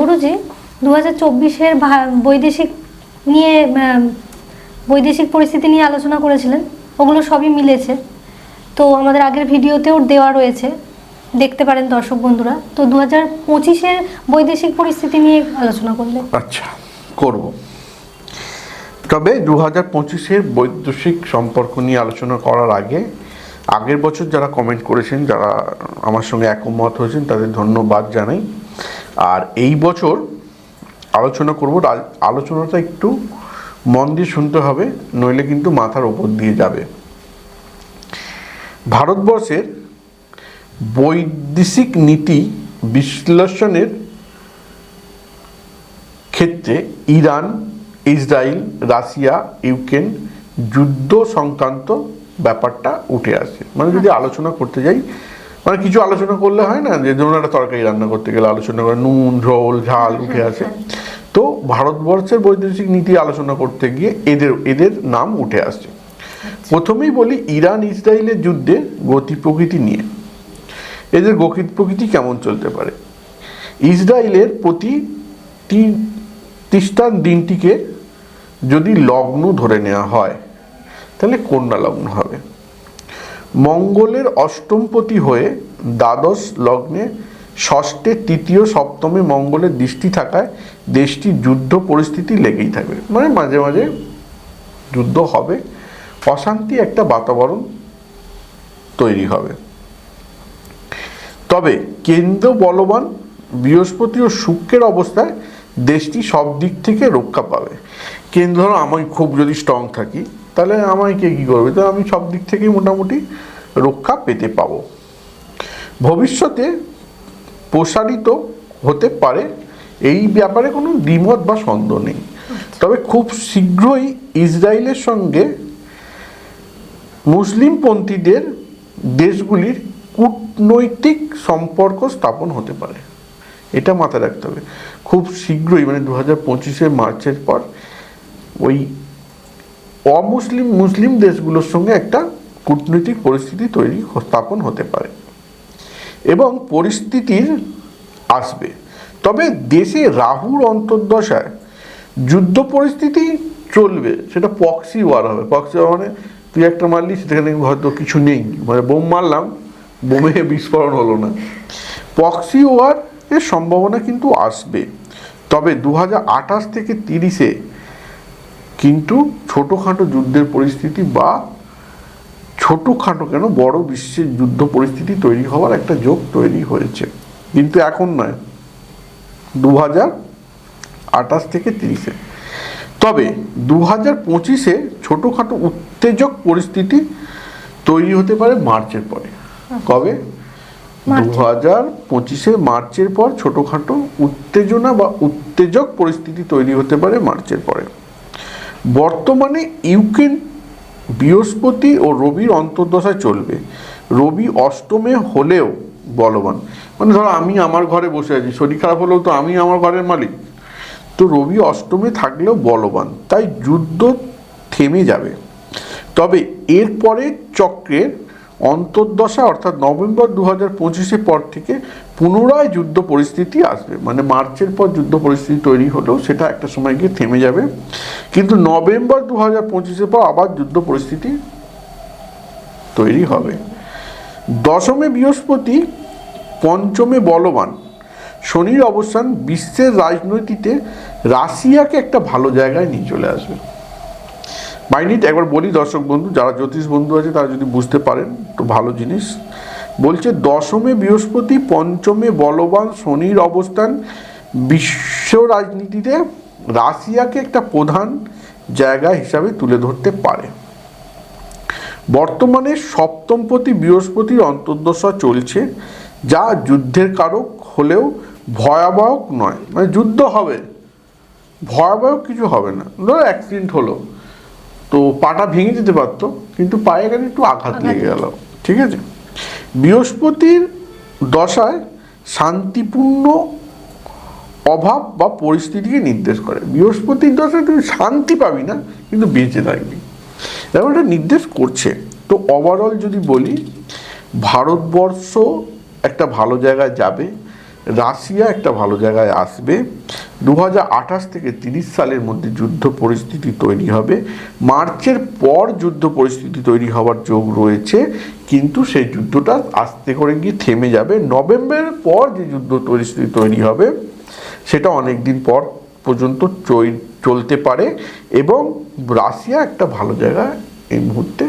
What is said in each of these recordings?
গুরুজি দু হাজার চব্বিশের বৈদেশিক নিয়ে বৈদেশিক পরিস্থিতি নিয়ে আলোচনা করেছিলেন। ওগুলো সবই মিলেছে। তো আমাদের আগের ভিডিওতেও দেওয়া রয়েছে। দেখতে পারেন দর্শক বন্ধুরা। তো দু হাজার পঁচিশের বৈদেশিক পরিস্থিতি নিয়ে আলোচনা করলে। আচ্ছা করব। তবে দু হাজার পঁচিশের বৈদেশিক সম্পর্ক নিয়ে আলোচনা করার আগে, আগের বছর যারা কমেন্ট করেছেন, যারা আমার সঙ্গে একমত হয়েছেন, তাদের ধন্যবাদ জানাই। আর এই বছর আলোচনা করব আলোচনাটা একটু মন দিয়ে শুনতে হবে নইলে কিন্তু মাথার ওপর দিয়ে যাবে। ভারতবর্ষের বৈদেশিক নীতি বিশ্লেষণের ক্ষেত্রে ইরান ইসরায়েল রাশিয়া ইউক্রেন যুদ্ধ সংক্রান্ত ব্যাপারটা উঠে আসে। মানে যদি আলোচনা করতে যাই মানে কিছু আলোচনা করলে হয় না? যে ধরুন একটা তরকারি রান্না করতে গেলে আলোচনা করে নুন ঝোল ঝাল উঠে আসে। তো ভারতবর্ষের বৈদেশিক নীতি আলোচনা করতে গিয়ে এদের এদের নাম উঠে আসছে। প্রথমেই বলি ইরান ইসরায়েলের যুদ্ধে গতি প্রকৃতি নিয়ে। এদের গতি প্রকৃতি কেমন চলতে পারে? ইসরায়েলের প্রতি তি- তিস্তান দিনটিকে যদি লগ্ন ধরে নেওয়া হয় তাহলে কন্যা লগ্ন হবে? মঙ্গলের অষ্টমপতি হয়ে দ্বাদশ লগ্নে ষষ্ঠে, তৃতীয়, সপ্তমে মঙ্গলের দৃষ্টি থাকায় দেশটি যুদ্ধ পরিস্থিতি লেগেই থাকবে। মানে মাঝে মাঝে যুদ্ধ হবে, অশান্তি একটা বাতাবরণ তৈরি হবে। তবে কেন্দ্র বলবান বৃহস্পতি ও শুক্রের অবস্থায় দেশটি সব দিক থেকে রক্ষা পাবে। কেন্দ্র আমি খুব যদি স্ট্রং থাকি তাহলে আমায় কে কী করবে? তো আমি সব দিক থেকেই মোটামুটি রক্ষা পেতে পাবো। ভবিষ্যতে প্রসারিত হতে পারে এই ব্যাপারে কোনো দ্বিমত বা সন্দেহ নেই। তবে খুব শীঘ্রই ইসরায়েলের সঙ্গে মুসলিমপন্থীদের দেশগুলির কূটনৈতিক সম্পর্ক স্থাপন হতে পারে। এটা মাথায় রাখতে হবে। খুব শীঘ্রই মানে দু হাজার পঁচিশে মার্চের পর ওই অমুসলিম মুসলিম দেশগুলোর সঙ্গে একটা কূটনৈতিক পরিস্থিতি তৈরি স্থাপন হতে পারে এবং পরিস্থিতির আসবে। তবে দেশে রাহুর অন্তর্দশায় যুদ্ধ পরিস্থিতি চলবে, সেটা পক্সি ওয়ার হবে। পক্সি ওয়ার মানে তুই একটা মারলি, সেখানে হয়তো কিছু নেই। মানে বোম মারলাম, বোমে বিস্ফোরণ হলো না। পক্সি ওয়ার এর সম্ভাবনা কিন্তু আসবে। তবে দু থেকে তিরিশে কিন্তু ছোটোখাটো যুদ্ধের পরিস্থিতি বা ছোটোখাটো কেন বড় বিশ্বের যুদ্ধ পরিস্থিতি তৈরি হওয়ার একটা যোগ তৈরি হয়েছে। কিন্তু এখন নয়। দু হাজার আঠাশ থেকে তিরিশে। তবে দু হাজার পঁচিশে ছোটোখাটো উত্তেজক পরিস্থিতি তৈরি হতে পারে মার্চের পরে। কবে? দু হাজার পঁচিশে মার্চের পর ছোটোখাটো উত্তেজনা বা উত্তেজক পরিস্থিতি তৈরি হতে পারে মার্চের পরে। বর্তমানে ইউক্রেন বৃহস্পতি ও রবির অন্তর্দশায় চলবে। রবি অষ্টমে হলেও বলবান। মানে ধরো আমি আমার ঘরে বসে আছি, শরীর খারাপ হলেও তো আমি আমার ঘরের মালিক। তো রবি অষ্টমে থাকলেও বলবান, তাই যুদ্ধ থেমে যাবে। তবে এরপরে চক্রের অন্তর্দশা, অর্থাৎ নভেম্বর দু হাজার পঁচিশের পর থেকে পুনরায় যুদ্ধ পরিস্থিতি আসবে। মানে মার্চের পর যুদ্ধ পরিস্থিতি তৈরি হলেও সেটা একটা সময় গিয়ে থেমে যাবে। কিন্তু নভেম্বর দু হাজার পঁচিশের পর আবার যুদ্ধ পরিস্থিতি তৈরি হবে। দশমে বৃহস্পতি, পঞ্চমে বলবান। শনির অবস্থান বিশ্বের রাজনীতিতে রাশিয়াকে একটা ভালো জায়গায় নিয়ে চলে আসবে। মাইনিট একবার বলি দর্শক বন্ধু, যারা জ্যোতিষ বন্ধু আছে, তারা যদি বুঝতে পারেন, তো ভালো জিনিস। বলছে, দশমে বৃহস্পতি, পঞ্চমে বলবান, শনির অবস্থান, বিশ্ব রাজনীতিতে রাশিয়াকে একটা প্রধান জায়গা হিসাবে তুলে ধরতে পারে। বর্তমানে সপ্তমপতি বৃহস্পতির অন্তর্দশা চলছে, যা যুদ্ধের কারক হলেও ভয়াবহ নয়। মানে যুদ্ধ হবে ভয়াবহ কিছু হবে না। ধরো অ্যাক্সিডেন্ট হলো। তো পাটা ভেঙে যেতে পারতো কিন্তু পায়ে গেলে একটু আঘাত লেগে গেল ঠিক আছে? বৃহস্পতির দশায় শান্তিপূর্ণ অভাব বা পরিস্থিতিকে নির্দেশ করে। বৃহস্পতির দশায় তুই শান্তি পাবি না কিন্তু বেঁচে থাকবি। এরকম এটা নির্দেশ করছে। তো ওভারঅল যদি বলি ভারতবর্ষ একটা ভালো জায়গায় যাবে রাশিয়া একটা ভালো জায়গায় আসবে দু থেকে তিরিশ সালের মধ্যে যুদ্ধ পরিস্থিতি তৈরি হবে। মার্চের পর যুদ্ধ পরিস্থিতি তৈরি হওয়ার যোগ রয়েছে, কিন্তু সেই যুদ্ধটা আস্তে করে গিয়ে থেমে যাবে। নভেম্বরের পর যে যুদ্ধ পরিস্থিতি তৈরি হবে, সেটা অনেক দিন পর পর্যন্ত চলতে পারে এবং রাশিয়া একটা ভালো জায়গা এই মুহূর্তে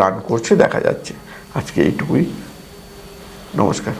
রান করছে, দেখা যাচ্ছে। আজকে এইটুকুই। নমস্কার।